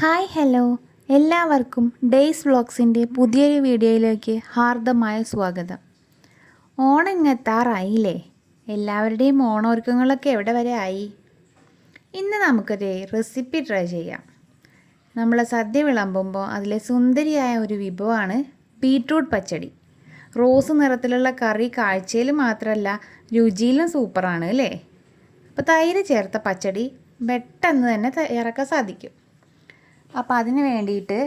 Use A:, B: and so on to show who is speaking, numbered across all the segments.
A: Hi hello. എല്ലാവർക്കും days വ്ളോഗ്സിന്റെ പുതിയൊരു വീഡിയോയിലേക്ക് ഹാർദമായ സ്വാഗതം. ഓണം ഇങ്ങെത്താറായില്ലേ എല്ലാവരുടെയും ഓണമൊരുക്കങ്ങളൊക്കെ എവിടെ വരെ ആയി? ഇന്ന് നമുക്കൊരു റെസിപ്പി ട്രൈ ചെയ്യാം. നമ്മൾ സദ്യ വിളമ്പുമ്പോൾ അതിലെ സുന്ദരിയായ ഒരു വിഭവമാണ് ബീട്രൂട്ട് പച്ചടി. റോസ് നിറത്തിലുള്ള കറി കാഴ്ചയിൽ മാത്രമല്ല രുചിയിലും സൂപ്പറാണ് അല്ലേ? അപ്പോൾ തൈര് ചേർത്ത പച്ചടി പെട്ടെന്ന് തന്നെ ഇറക്കാൻ സാധിക്കും. അപ്പോൾ അതിന് വേണ്ടിയിട്ട്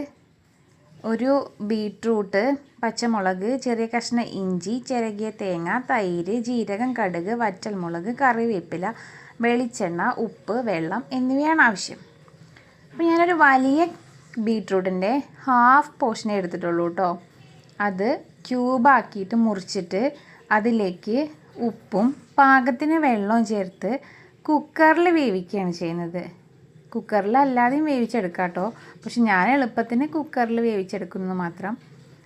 A: ഒരു ബീട്രൂട്ട് പച്ചമുളക് ചെറിയ കഷ്ണം ഇഞ്ചി ചിരകിയ തേങ്ങ തൈര് ജീരകം കടുക് വറ്റൽമുളക് കറിവേപ്പില വെളിച്ചെണ്ണ ഉപ്പ് വെള്ളം എന്നിവയാണ് ആവശ്യം. അപ്പോൾ ഞാനൊരു വലിയ ബീട്രൂട്ടിന്റെ ഹാഫ് പോർഷനെ എടുത്തിട്ടുള്ളൂ കേട്ടോ അത് ക്യൂബാക്കിയിട്ട് മുറിച്ചിട്ട് അതിലേക്ക് ഉപ്പും പാകത്തിന് വെള്ളവും ചേർത്ത് കുക്കറിൽ വേവിക്കുകയാണ് ചെയ്യുന്നത്. കുക്കറിൽ അല്ലാതെയും വേവിച്ചെടുക്കാം കേട്ടോ. പക്ഷെ ഞാൻ എളുപ്പത്തിന് കുക്കറിൽ വേവിച്ചെടുക്കുന്നത് മാത്രം.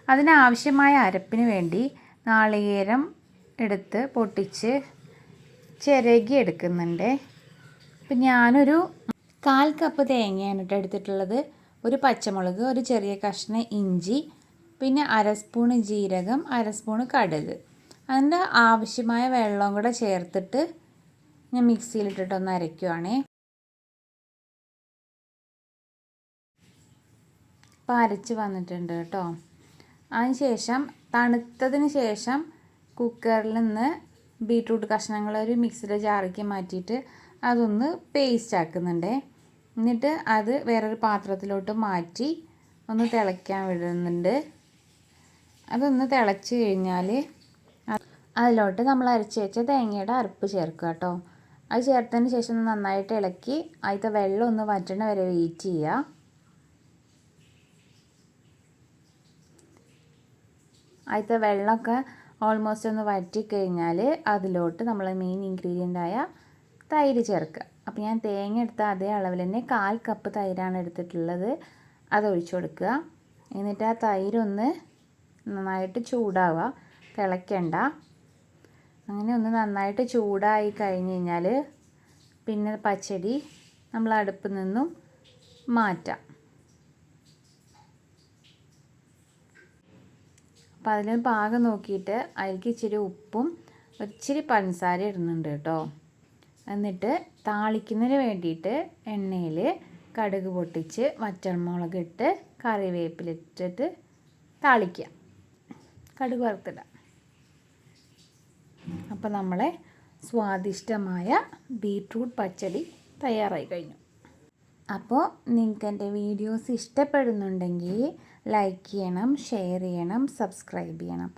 A: അതിനാവശ്യമായ അരപ്പിന് വേണ്ടി നാളികേരം എടുത്ത് പൊട്ടിച്ച് ചിരകി എടുക്കുന്നുണ്ട്. ഇപ്പം ഞാനൊരു കാൽ കപ്പ് തേങ്ങയാണ് കേട്ടോ എടുത്തിട്ടുള്ളത്. ഒരു പച്ചമുളക് ഒരു ചെറിയ കഷ്ണം ഇഞ്ചി പിന്നെ അര സ്പൂണ് ജീരകം അര സ്പൂണ് കടുക്. അതിന്റെ ആവശ്യമായ വെള്ളവും കൂടെ ചേർത്തിട്ട് ഞാൻ മിക്സിയിലിട്ടിട്ടൊന്ന് അരയ്ക്കുവാണേ. ഇപ്പോൾ അരച്ച് വന്നിട്ടുണ്ട് കേട്ടോ. അതിന് ശേഷം തണുത്തതിന് ശേഷം കുക്കറിൽ നിന്ന് ബീട്രൂട്ട് കഷ്ണങ്ങൾ ഒരു മിക്സിയുടെ ജാറിക്ക് മാറ്റിയിട്ട് അതൊന്ന് പേസ്റ്റ് ആക്കുന്നുണ്ട്. എന്നിട്ട് അത് വേറൊരു പാത്രത്തിലോട്ട് മാറ്റി ഒന്ന് തിളയ്ക്കാൻ വിടുന്നുണ്ട്. അതൊന്ന് തിളച്ച് കഴിഞ്ഞാൽ അതിലോട്ട് നമ്മൾ അരച്ച് വെച്ച തേങ്ങയുടെ അരപ്പ് ചേർക്കുക കേട്ടോ. അത് ചേർത്തതിന് ശേഷം നന്നായിട്ട് ഇളക്കി അതിലത്തെ വെള്ളം ഒന്ന് വറ്റണ വരെ വെയിറ്റ് ചെയ്യുക. അതിലത്തെ വെള്ളമൊക്കെ ഓൾമോസ്റ്റ് ഒന്ന് വറ്റിക്കഴിഞ്ഞാൽ അതിലോട്ട് നമ്മൾ മെയിൻ ഇൻഗ്രീഡിയന്റ് ആയ തൈര് ചേർക്കുക. അപ്പോൾ ഞാൻ തേങ്ങ എടുത്ത അതേ അളവിൽ തന്നെ കാൽ കപ്പ് തൈരാണ് എടുത്തിട്ടുള്ളത്. അത് ഒഴിച്ചു കൊടുക്കുക. എന്നിട്ട് ആ തൈരൊന്ന് നന്നായിട്ട് ചൂടാവുക. തിളയ്ക്കണ്ട. അങ്ങനെ ഒന്ന് നന്നായിട്ട് ചൂടായി കഴിഞ്ഞ് കഴിഞ്ഞാൽ പിന്നെ പച്ചടി നമ്മൾ അടുപ്പിൽ നിന്നും മാറ്റാം. അപ്പം അതിൽ പാകം നോക്കിയിട്ട് അതിലേക്ക് ഇച്ചിരി ഉപ്പും ഇച്ചിരി പഞ്ചസാര ഇടുന്നുണ്ട് കേട്ടോ. എന്നിട്ട് താളിക്കുന്നതിന് വേണ്ടിയിട്ട് എണ്ണയിൽ കടുക് പൊട്ടിച്ച് വറ്റൽമുളക് ഇട്ട് കറിവേപ്പിലിട്ടിട്ട് താളിക്കുക. കടുക് വറുത്തിടാം അപ്പോൾ നമ്മളെ സ്വാദിഷ്ടമായ ബീട്രൂട്ട് പച്ചടി തയ്യാറായി കഴിഞ്ഞു. അപ്പോൾ നിങ്ങൾക്ക് എന്റെ വീഡിയോസ് ഇഷ്ടപ്പെടുന്നുണ്ടെങ്കിൽ ലൈക്ക് ചെയ്യണം ഷെയർ ചെയ്യണം സബ്സ്ക്രൈബ് ചെയ്യണം.